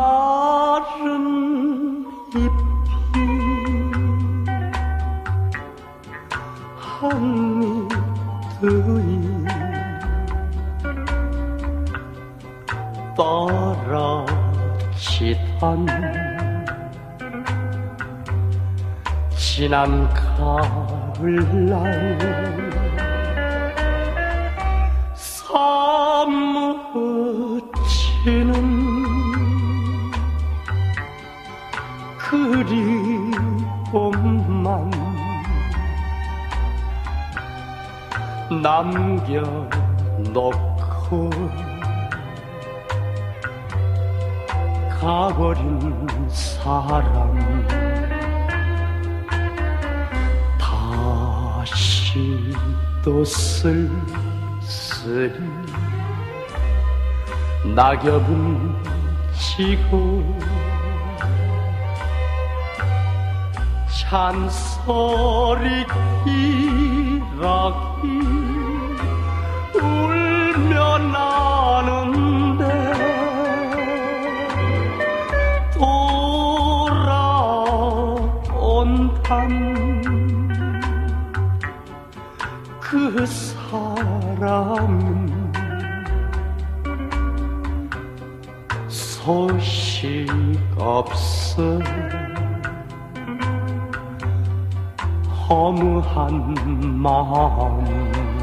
마른 잎이 한이들이 떨어지던 지난 가을날 선물 그리움만 남겨놓고 가버린 사람 다시 또 쓸쓸히 낙엽은 지고 잔소리 기러기 울며 나는데 돌아온단 그 사람은 소식 없어 허무한 마음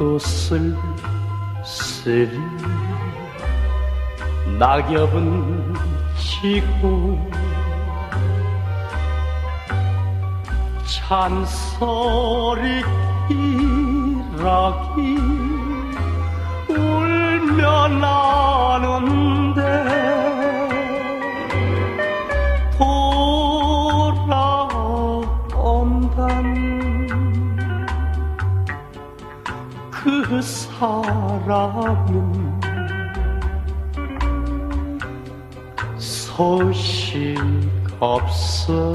또 쓸쓸히 낙엽은 지고 잔소리 기러기 그 사람은 소식 없어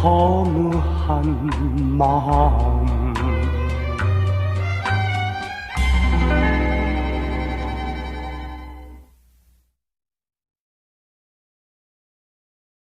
허무한 마음